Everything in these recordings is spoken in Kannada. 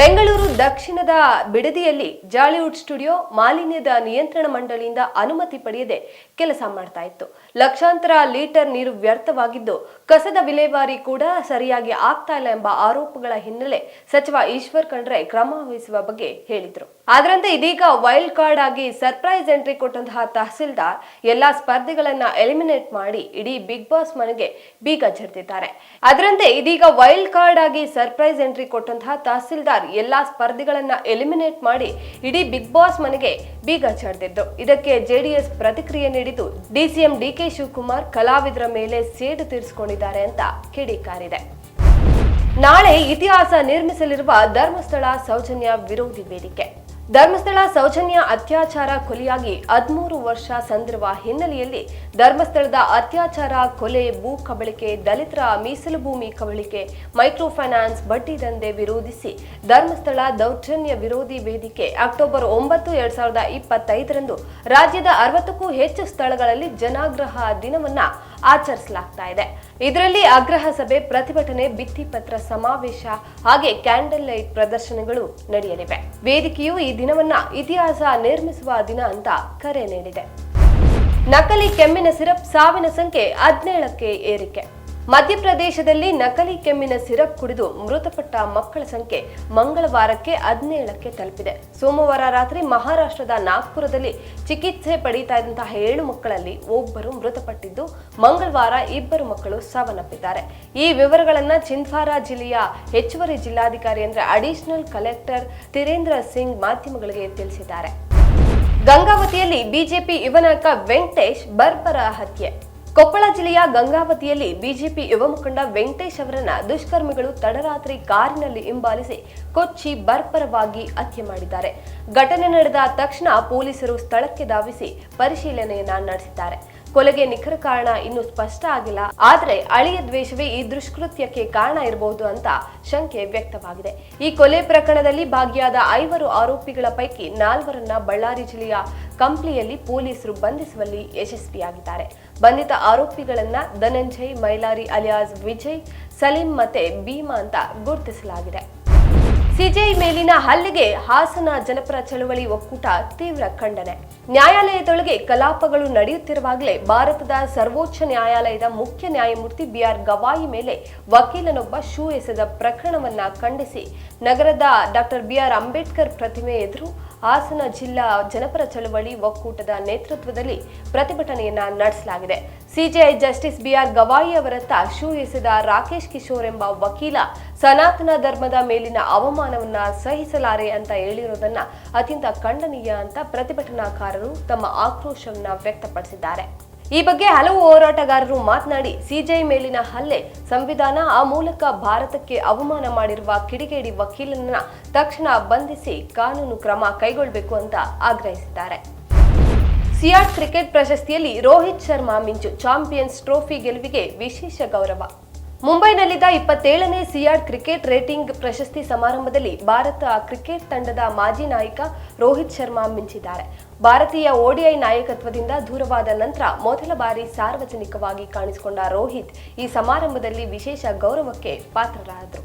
ಬೆಂಗಳೂರು ದಕ್ಷಿಣದ ಬಿಡದಿಯಲ್ಲಿ ಜಾಲಿವುಡ್ ಸ್ಟುಡಿಯೋ ಮಾಲಿನ್ಯದ ನಿಯಂತ್ರಣ ಮಂಡಳಿಯಿಂದ ಅನುಮತಿ ಪಡೆಯದೆ ಕೆಲಸ ಮಾಡ್ತಾ ಇತ್ತು. ಲಕ್ಷಾಂತರ ಲೀಟರ್ ನೀರು ವ್ಯರ್ಥವಾಗಿದ್ದು ಕಸದ ವಿಲೇವಾರಿ ಕೂಡ ಸರಿಯಾಗಿ ಆಗ್ತಾ ಇಲ್ಲ ಎಂಬ ಆರೋಪಗಳ ಹಿನ್ನೆಲೆ ಸಚಿವ ಈಶ್ವರ್ ಖಂಡ್ರೆ ಕ್ರಮ ವಹಿಸುವ ಬಗ್ಗೆ ಹೇಳಿದ್ರು. ಅದರಂತೆ ಇದೀಗ ವೈಲ್ಡ್ ಕಾರ್ಡ್ ಆಗಿ ಸರ್ಪ್ರೈಸ್ ಎಂಟ್ರಿ ಕೊಟ್ಟಂತಹ ತಹಸೀಲ್ದಾರ್ ಎಲ್ಲಾ ಸ್ಪರ್ಧಿಗಳನ್ನ ಎಲಿಮಿನೇಟ್ ಮಾಡಿ ಇಡೀ ಬಿಗ್ ಬಾಸ್ ಮನೆಗೆ ಬೀಗ ಜರ್ತಿದ್ದಾರೆ ಅದರಂತೆ ಇದೀಗ ವೈಲ್ಡ್ ಕಾರ್ಡ್ ಆಗಿ ಸರ್ಪ್ರೈಸ್ ಎಂಟ್ರಿ ಕೊಟ್ಟಂತಹ ತಹಸೀಲ್ದಾರ್ ಎಲ್ಲಾ ಸ್ಪರ್ಧಿಗಳನ್ನ ಎಲಿಮಿನೇಟ್ ಮಾಡಿ ಇಡೀ ಬಿಗ್ ಬಾಸ್ ಮನೆಗೆ ಬೀಗ ಜಡ್ದಿದ್ರು ಇದಕ್ಕೆ ಜೆಡಿಎಸ್ ಪ್ರತಿಕ್ರಿಯೆ ನೀಡಿದ್ದು ಡಿಸಿಎಂ ಡಿಕೆ ಶಿವಕುಮಾರ್ ಕಲಾವಿದರ ಮೇಲೆ ಸೇಡು ತೀರಿಸಿಕೊಂಡಿದ್ದಾರೆ ಅಂತ ಕಿಡಿಕಾರಿದೆ. ನಾಳೆ ಇತಿಹಾಸ ನಿರ್ಮಿಸಲಿರುವ ಧರ್ಮಸ್ಥಳ ಸೌಜನ್ಯ ವಿರೋಧಿ ವೇದಿಕೆ. ಧರ್ಮಸ್ಥಳ ಸೌಜನ್ಯ ಅತ್ಯಾಚಾರ ಕೊಲೆಯಾಗಿ ಹದಿಮೂರು ವರ್ಷ ಸಂದಿರುವ ಹಿನ್ನೆಲೆಯಲ್ಲಿ ಧರ್ಮಸ್ಥಳದ ಅತ್ಯಾಚಾರ ಕೊಲೆ ಭೂ ಕಬಳಿಕೆ, ದಲಿತರ ಮೀಸಲು ಭೂಮಿ ಕಬಳಿಕೆ ಮೈಕ್ರೋ ಫೈನಾನ್ಸ್ ಬಡ್ಡಿ ದಂಧೆ ವಿರೋಧಿಸಿ ಧರ್ಮಸ್ಥಳ ದೌರ್ಜನ್ಯ ವಿರೋಧಿ ವೇದಿಕೆ ಅಕ್ಟೋಬರ್ ಒಂಬತ್ತು, ಎರಡ್ ಸಾವಿರದ ಇಪ್ಪತ್ತೈದರಂದು ರಾಜ್ಯದ ಅರವತ್ತಕ್ಕೂ ಹೆಚ್ಚು ಸ್ಥಳಗಳಲ್ಲಿ ಜನಾಗ್ರಹ ದಿನವನ್ನ ಆಚರಿಸಲಾಗ್ತಾ ಇದೆ. ಇದರಲ್ಲಿ ಆಗ್ರಹ ಸಭೆ, ಪ್ರತಿಭಟನೆ ಭಿತ್ತಿಪತ್ರ ಸಮಾವೇಶ ಹಾಗೆ ಕ್ಯಾಂಡಲ್ ಲೈಟ್ ಪ್ರದರ್ಶನಗಳು ನಡೆಯಲಿವೆ. ವೇದಿಕೆಯು ಈ ದಿನವನ್ನ ಇತಿಹಾಸ ನಿರ್ಮಿಸುವ ದಿನ ಅಂತ ಕರೆ ನೀಡಿದೆ. ನಕಲಿ ಕೆಮ್ಮಿನ ಸಿರಪ್ ಸಾವಿನ ಸಂಖ್ಯೆ ಹದಿನೇಳಕ್ಕೆ ಏರಿಕೆ. ಮಧ್ಯಪ್ರದೇಶದಲ್ಲಿ ನಕಲಿ ಕೆಮ್ಮಿನ ಸಿರಪ್ ಕುಡಿದು ಮೃತಪಟ್ಟ ಮಕ್ಕಳ ಸಂಖ್ಯೆ ಮಂಗಳವಾರಕ್ಕೆ ಹದಿನೇಳಕ್ಕೆ ತಲುಪಿದೆ. ಸೋಮವಾರ ರಾತ್ರಿ ಮಹಾರಾಷ್ಟ್ರದ ನಾಗ್ಪುರದಲ್ಲಿ ಚಿಕಿತ್ಸೆ ಪಡೀತಾ ಇದ್ದಂತಹ ಏಳು ಮಕ್ಕಳಲ್ಲಿ ಒಬ್ಬರು ಮೃತಪಟ್ಟಿದ್ದು, ಮಂಗಳವಾರ ಇಬ್ಬರು ಮಕ್ಕಳು ಸಾವನ್ನಪ್ಪಿದ್ದಾರೆ. ಈ ವಿವರಗಳನ್ನು ಚಿಂದ್ವಾರ ಜಿಲ್ಲೆಯ ಹೆಚ್ಚುವರಿ ಜಿಲ್ಲಾಧಿಕಾರಿ ಅಂದ್ರೆ ಅಡಿಷನಲ್ ಕಲೆಕ್ಟರ್ ತಿರೇಂದ್ರ ಸಿಂಗ್ ಮಾಧ್ಯಮಗಳಿಗೆ ತಿಳಿಸಿದ್ದಾರೆ. ಗಂಗಾವತಿಯಲ್ಲಿ ಬಿಜೆಪಿ ಯುವ ನಾಯಕ ವೆಂಕಟೇಶ್ ಬರ್ಬರ ಹತ್ಯೆ. ಕೊಪ್ಪಳ ಜಿಲ್ಲೆಯ ಗಂಗಾವತಿಯಲ್ಲಿ ಬಿಜೆಪಿ ಯುವ ಮುಖಂಡ ವೆಂಕಟೇಶ್ ಅವರನ್ನ ದುಷ್ಕರ್ಮಿಗಳು ತಡರಾತ್ರಿ ಕಾರಿನಲ್ಲಿ ಹಿಂಬಾಲಿಸಿ ಕೊಚ್ಚಿ ಬರ್ಪರವಾಗಿ ಹತ್ಯೆ ಮಾಡಿದ್ದಾರೆ. ಘಟನೆ ನಡೆದ ತಕ್ಷಣ ಪೊಲೀಸರು ಸ್ಥಳಕ್ಕೆ ಧಾವಿಸಿ ಪರಿಶೀಲನೆಯನ್ನ ನಡೆಸಿದ್ದಾರೆ. ಕೊಲೆಗೆ ನಿಖರ ಕಾರಣ ಇನ್ನೂ ಸ್ಪಷ್ಟ ಆಗಿಲ್ಲ. ಆದರೆ ಅಳಿಯ ದ್ವೇಷವೇ ಈ ದುಷ್ಕೃತ್ಯಕ್ಕೆ ಕಾರಣ ಇರಬಹುದು ಅಂತ ಶಂಕೆ ವ್ಯಕ್ತವಾಗಿದೆ. ಈ ಕೊಲೆ ಪ್ರಕರಣದಲ್ಲಿ ಭಾಗಿಯಾದ ಐವರು ಆರೋಪಿಗಳ ಪೈಕಿ ನಾಲ್ವರನ್ನ ಬಳ್ಳಾರಿ ಜಿಲ್ಲೆಯ ಕಂಪ್ಲಿಯಲ್ಲಿ ಪೊಲೀಸರು ಬಂಧಿಸುವಲ್ಲಿ ಯಶಸ್ವಿಯಾಗಿದ್ದಾರೆ. ಬಂಧಿತ ಆರೋಪಿಗಳನ್ನ ಧನಂಜಯ್, ಮೈಲಾರಿ ಅಲಿಯಾಸ್, ವಿಜಯ್, ಸಲೀಂ ಮತ್ತೆ ಭೀಮಾ ಅಂತ ಗುರುತಿಸಲಾಗಿದೆ. ಸಿಜೆಐ ಮೇಲಿನ ಹಲ್ಲೆಗೆ ಹಾಸನ ಜನಪರ ಚಳವಳಿ ಒಕ್ಕೂಟ ತೀವ್ರ ಖಂಡನೆ. ನ್ಯಾಯಾಲಯದೊಳಗೆ ಕಲಾಪಗಳು ನಡೆಯುತ್ತಿರುವಾಗಲೇ ಭಾರತದ ಸರ್ವೋಚ್ಚ ನ್ಯಾಯಾಲಯದ ಮುಖ್ಯ ನ್ಯಾಯಮೂರ್ತಿ ಬಿಆರ್ ಗವಾಯಿ ಮೇಲೆ ವಕೀಲನೊಬ್ಬ ಶೂ ಎಸೆದ ಪ್ರಕರಣವನ್ನ ಖಂಡಿಸಿ ನಗರದ ಡಾಕ್ಟರ್ ಬಿಆರ್ ಅಂಬೇಡ್ಕರ್ ಪ್ರತಿಮೆ ಎದುರು ಹಾಸನ ಜಿಲ್ಲಾ ಜನಪರ ಚಳವಳಿ ಒಕ್ಕೂಟದ ನೇತೃತ್ವದಲ್ಲಿ ಪ್ರತಿಭಟನೆಯನ್ನ ನಡೆಸಲಾಗಿದೆ. CJI justice B R Gavai ಅವರತ್ತ shoe ಎಸೆದ ರಾಕೇಶ್ ಕಿಶೋರ್ ಎಂಬ ವಕೀಲ ಸನಾತನ ಧರ್ಮದ ಮೇಲಿನ ಅವಮಾನವನ್ನ ಸಹಿಸಲಾರೆ ಅಂತ ಹೇಳಿರೋದನ್ನ ಅತ್ಯಂತ ಖಂಡನೀಯ ಅಂತ ಪ್ರತಿಭಟನಾಕಾರರು ತಮ್ಮ ಆಕ್ರೋಶವನ್ನ ವ್ಯಕ್ತಪಡಿಸಿದ್ದಾರೆ. ಈ ಬಗ್ಗೆ ಹಲವು ಹೋರಾಟಗಾರರು ಮಾತನಾಡಿ ಸಿಜೆಐ ಮೇಲಿನ ಹಲ್ಲೆ ಸಂವಿಧಾನ ಆ ಮೂಲಕ ಭಾರತಕ್ಕೆ ಅವಮಾನ ಮಾಡಿರುವ ಕಿಡಿಗೇಡಿ ವಕೀಲನನ್ನ ತಕ್ಷಣ ಬಂಧಿಸಿ ಕಾನೂನು ಕ್ರಮ ಕೈಗೊಳ್ಳಬೇಕು ಅಂತ ಆಗ್ರಹಿಸಿದ್ದಾರೆ. ಸಿಯಾಟ್ ಕ್ರಿಕೆಟ್ ಪ್ರಶಸ್ತಿಯಲ್ಲಿ ರೋಹಿತ್ ಶರ್ಮಾ, ಮಿಂಚು ಚಾಂಪಿಯನ್ಸ್ ಟ್ರೋಫಿ ಗೆಲುವಿಗೆ ವಿಶೇಷ ಗೌರವ. ಮುಂಬೈನಲ್ಲಿದ್ದ ಇಪ್ಪತ್ತೇಳನೇ ಸಿಯಾಡ್ ಕ್ರಿಕೆಟ್ ರೇಟಿಂಗ್ ಪ್ರಶಸ್ತಿ ಸಮಾರಂಭದಲ್ಲಿ ಭಾರತ ಕ್ರಿಕೆಟ್ ತಂಡದ ಮಾಜಿ ನಾಯಕ ರೋಹಿತ್ ಶರ್ಮಾ ಮಿಂಚಿದ್ದಾರೆ. ಭಾರತೀಯ ಓಡಿಐ ನಾಯಕತ್ವದಿಂದ ದೂರವಾದ ನಂತರ ಮೊದಲ ಬಾರಿ ಸಾರ್ವಜನಿಕವಾಗಿ ಕಾಣಿಸಿಕೊಂಡ ರೋಹಿತ್ ಈ ಸಮಾರಂಭದಲ್ಲಿ ವಿಶೇಷ ಗೌರವಕ್ಕೆ ಪಾತ್ರರಾದರು.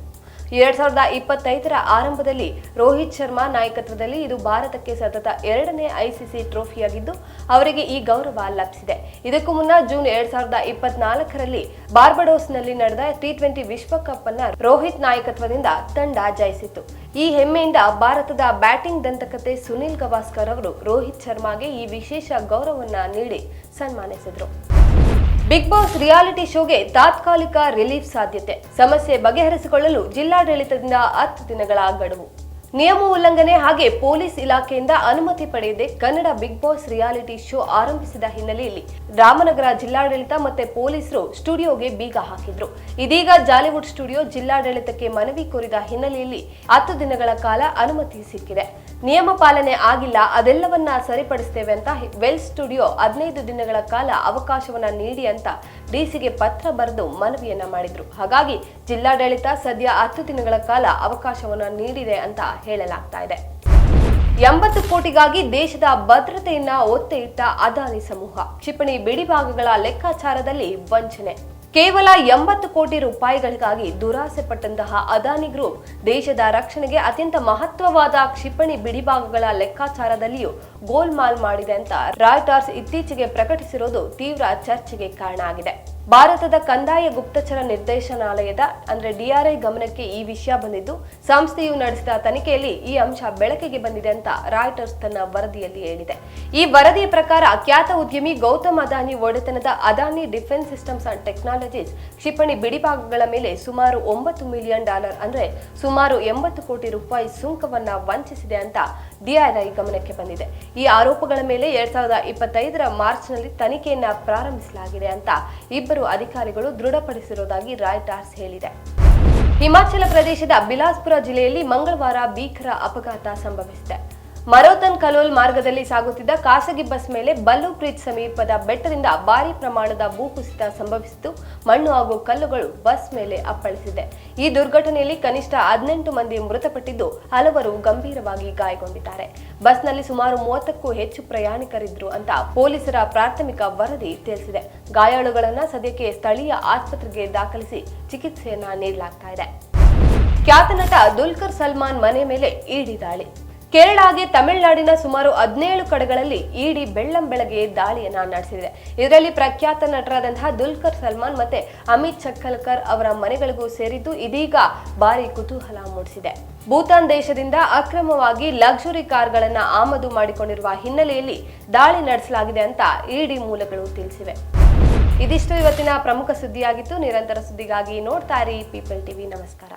ಎರಡ್ ಸಾವಿರದ ಇಪ್ಪತ್ತೈದರ ಆರಂಭದಲ್ಲಿ ರೋಹಿತ್ ಶರ್ಮಾ ನಾಯಕತ್ವದಲ್ಲಿ ಇದು ಭಾರತಕ್ಕೆ ಸತತ ಎರಡನೇ ಐಸಿಸಿ ಟ್ರೋಫಿಯಾಗಿದ್ದು, ಅವರಿಗೆ ಈ ಗೌರವ ಲಭಿಸಿದೆ. ಇದಕ್ಕೂ ಮುನ್ನ ಜೂನ್ ಎರಡ್ ಸಾವಿರದ ಇಪ್ಪತ್ನಾಲ್ಕರಲ್ಲಿ ಬಾರ್ಬಡೋಸ್ನಲ್ಲಿ ನಡೆದ ಟಿ ಟ್ವೆಂಟಿ ವಿಶ್ವಕಪ್ ಅನ್ನ ರೋಹಿತ್ ನಾಯಕತ್ವದಿಂದ ತಂಡ ಜಯಿಸಿತ್ತು. ಈ ಹೆಮ್ಮೆಯಿಂದ ಭಾರತದ ಬ್ಯಾಟಿಂಗ್ ದಂತಕತೆ ಸುನಿಲ್ ಗವಾಸ್ಕರ್ ಅವರು ರೋಹಿತ್ ಶರ್ಮಾಗೆ ಈ ವಿಶೇಷ ಗೌರವವನ್ನು ನೀಡಿ ಸನ್ಮಾನಿಸಿದರು. ಬಿಗ್ ಬಾಸ್ ರಿಯಾಲಿಟಿ ಶೋಗೆ ತಾತ್ಕಾಲಿಕ ರಿಲೀಫ್ ಸಾಧ್ಯತೆ. ಸಮಸ್ಯೆ ಬಗೆಹರಿಸಿಕೊಳ್ಳಲು ಜಿಲ್ಲಾಡಳಿತದಿಂದ ಹತ್ತು ದಿನಗಳ ಗಡುವು. ನಿಯಮ ಉಲ್ಲಂಘನೆ ಹಾಗೆ ಪೊಲೀಸ್ ಇಲಾಖೆಯಿಂದ ಅನುಮತಿ ಪಡೆಯದೆ Kannada big boss reality show ಆರಂಭಿಸಿದ ಹಿನ್ನೆಲೆಯಲ್ಲಿ ರಾಮನಗರ ಜಿಲ್ಲಾಡಳಿತ ಮತ್ತೆ ಪೊಲೀಸರು ಸ್ಟುಡಿಯೋಗೆ ಬೀಗ ಹಾಕಿದ್ರು. ಇದೀಗ ಜಾಲಿವುಡ್ ಸ್ಟುಡಿಯೋ ಜಿಲ್ಲಾಡಳಿತಕ್ಕೆ ಮನವಿ ಕೋರಿದ ಹಿನ್ನೆಲೆಯಲ್ಲಿ ಹತ್ತು ದಿನಗಳ ಕಾಲ ಅನುಮತಿ ಸಿಕ್ಕಿದೆ. ನಿಯಮ ಪಾಲನೆ ಆಗಿಲ್ಲ, ಅದೆಲ್ಲವನ್ನ ಸರಿಪಡಿಸ್ತೇವೆ ಅಂತ ವೆಲ್ ಸ್ಟುಡಿಯೋ ಹದಿನೈದು ದಿನಗಳ ಕಾಲ ಅವಕಾಶವನ್ನ ನೀಡಿ ಅಂತ ಡಿಸಿಗೆ ಪತ್ರ ಬರೆದು ಮನವಿಯನ್ನ ಮಾಡಿದ್ರು. ಹಾಗಾಗಿ ಜಿಲ್ಲಾಡಳಿತ ಸದ್ಯ ಹತ್ತು ದಿನಗಳ ಕಾಲ ಅವಕಾಶವನ್ನ ನೀಡಿದೆ ಅಂತ ಹೇಳಲಾಗ್ತಾ ಇದೆ. ಎಂಬತ್ತು ಕೋಟಿಗಾಗಿ ದೇಶದ ಭದ್ರತೆಯನ್ನ ಒತ್ತೆ ಇಟ್ಟ ಅದಾನಿ ಸಮೂಹ. ಕ್ಷಿಪಣಿ ಬಿಡಿಭಾಗಗಳ ಲೆಕ್ಕಾಚಾರದಲ್ಲಿ ವಂಚನೆ. ಕೇವಲ ಎಂಬತ್ತು ಕೋಟಿ ರೂಪಾಯಿಗಳಿಗಾಗಿ ದುರಾಸೆ ಪಟ್ಟಂತಹ ಅದಾನಿ ಗ್ರೂಪ್ ದೇಶದ ರಕ್ಷಣೆಗೆ ಅತ್ಯಂತ ಮಹತ್ವವಾದ ಕ್ಷಿಪಣಿ ಬಿಡಿಭಾಗಗಳ ಲೆಕ್ಕಾಚಾರದಲ್ಲಿಯೂ ಗೋಲ್ಮಾಲ್ ಮಾಡಿದೆ ಅಂತ ರಾಯ್ಟಾರ್ಸ್ ಇತ್ತೀಚೆಗೆ ಪ್ರಕಟಿಸಿರುವುದು ತೀವ್ರ ಚರ್ಚೆಗೆ ಕಾರಣ ಆಗಿದೆ. ಭಾರತದ ಕಂದಾಯ ಗುಪ್ತಚರ ನಿರ್ದೇಶನಾಲಯದ, ಅಂದ್ರೆ ಡಿಆರ್ಐ ಗಮನಕ್ಕೆ ಈ ವಿಷಯ ಬಂದಿದ್ದು, ಸಂಸ್ಥೆಯು ನಡೆಸಿದ ತನಿಖೆಯಲ್ಲಿ ಈ ಅಂಶ ಬೆಳಕಿಗೆ ಬಂದಿದೆ ಅಂತ ರಾಯ್ಟರ್ಸ್ ತನ್ನ ವರದಿಯಲ್ಲಿ ಹೇಳಿದೆ. ಈ ವರದಿಯ ಪ್ರಕಾರ ಖ್ಯಾತ ಉದ್ಯಮಿ ಗೌತಮ್ ಅದಾನಿ ಒಡೆತನದ Adani defence systems and technologies ಕ್ಷಿಪಣಿ ಬಿಡಿಭಾಗಗಳ ಮೇಲೆ ಸುಮಾರು ಒಂಬತ್ತು ಮಿಲಿಯನ್ ಡಾಲರ್, ಅಂದ್ರೆ ಸುಮಾರು ಎಂಬತ್ತು ಕೋಟಿ ರೂಪಾಯಿ ಸುಂಕವನ್ನ ವಂಚಿಸಿದೆ ಅಂತ ಡಿಆರ್ಐ ಗಮನಕ್ಕೆ ಬಂದಿದೆ. ಈ ಆರೋಪಗಳ ಮೇಲೆ ಎರಡ್ ಸಾವಿರದ ಇಪ್ಪತ್ತೈದರ ಮಾರ್ಚ್ನಲ್ಲಿ ತನಿಖೆಯನ್ನ ಪ್ರಾರಂಭಿಸಲಾಗಿದೆ ಅಂತ ಇಬ್ಬರು ಅಧಿಕಾರಿಗಳು ದೃಢಪಡಿಸಿರುವುದಾಗಿ ರಾಯ್ಟಾರ್ಸ್ ಹೇಳಿದೆ. ಹಿಮಾಚಲ ಪ್ರದೇಶದ ಬಿಲಾಸ್ಪುರ ಜಿಲ್ಲೆಯಲ್ಲಿ ಮಂಗಳವಾರ ಭೀಕರ ಅಪಘಾತ ಸಂಭವಿಸಿದೆ. ಮರೋತನ್ ಕಲೋಲ್ ಮಾರ್ಗದಲ್ಲಿ ಸಾಗುತ್ತಿದ್ದ ಖಾಸಗಿ ಬಸ್ ಮೇಲೆ ಬಲ್ಲುಬ್ರಿಡ್ಜ್ ಸಮೀಪದ ಬೆಟ್ಟದಿಂದ ಭಾರಿ ಪ್ರಮಾಣದ ಭೂಕುಸಿತ ಸಂಭವಿಸಿತು ಮಣ್ಣು ಹಾಗೂ ಕಲ್ಲುಗಳು ಬಸ್ ಮೇಲೆ ಅಪ್ಪಳಿಸಿದೆ. ಈ ದುರ್ಘಟನೆಯಲ್ಲಿ ಕನಿಷ್ಠ ಹದಿನೆಂಟು ಮಂದಿ ಮೃತಪಟ್ಟಿದ್ದು, ಹಲವರು ಗಂಭೀರವಾಗಿ ಗಾಯಗೊಂಡಿದ್ದಾರೆ. ಬಸ್ನಲ್ಲಿ ಸುಮಾರು ಮೂವತ್ತಕ್ಕೂ ಹೆಚ್ಚು ಪ್ರಯಾಣಿಕರಿದ್ರು ಅಂತ ಪೊಲೀಸರ ಪ್ರಾಥಮಿಕ ವರದಿ ತಿಳಿಸಿದೆ. ಗಾಯಾಳುಗಳನ್ನು ಸದ್ಯಕ್ಕೆ ಸ್ಥಳೀಯ ಆಸ್ಪತ್ರೆಗೆ ದಾಖಲಿಸಿ ಚಿಕಿತ್ಸೆಯನ್ನ ನೀಡಲಾಗ್ತಾ ಇದೆ. ಖ್ಯಾತ ನಟ ದುಲ್ಕರ್ ಸಲ್ಮಾನ್ ಮನೆ ಮೇಲೆ ಇಡಿ ದಾಳಿ. ಕೇರಳಗೆ ತಮಿಳುನಾಡಿನ ಸುಮಾರು ಹದಿನೇಳು ಕಡೆಗಳಲ್ಲಿ ಇಡಿ ಬೆಳ್ಳಂ ಬೆಳಗ್ಗೆ ದಾಳಿಯನ್ನ ನಡೆಸಿದೆ. ಇದರಲ್ಲಿ ಪ್ರಖ್ಯಾತ ನಟರಾದಂತಹ ದುಲ್ಕರ್ ಸಲ್ಮಾನ್ ಮತ್ತೆ ಅಮಿತ್ ಚಕ್ಕಲ್ಕರ್ ಅವರ ಮನೆಗಳಿಗೂ ಸೇರಿದ್ದು ಇದೀಗ ಭಾರಿ ಕುತೂಹಲ ಮೂಡಿಸಿದೆ. ಭೂತಾನ್ ದೇಶದಿಂದ ಅಕ್ರಮವಾಗಿ ಲಕ್ಸುರಿ ಕಾರ್ಗಳನ್ನ ಆಮದು ಮಾಡಿಕೊಂಡಿರುವ ಹಿನ್ನೆಲೆಯಲ್ಲಿ ದಾಳಿ ನಡೆಸಲಾಗಿದೆ ಅಂತ ಇಡಿ ಮೂಲಗಳು ತಿಳಿಸಿವೆ. ಇದಿಷ್ಟು ಇವತ್ತಿನ ಪ್ರಮುಖ ಸುದ್ದಿಯಾಗಿತ್ತು. ನಿರಂತರ ಸುದ್ದಿಗಾಗಿ ನೋಡ್ತಾ ಪೀಪಲ್ ಟಿವಿ ನಮಸ್ಕಾರ.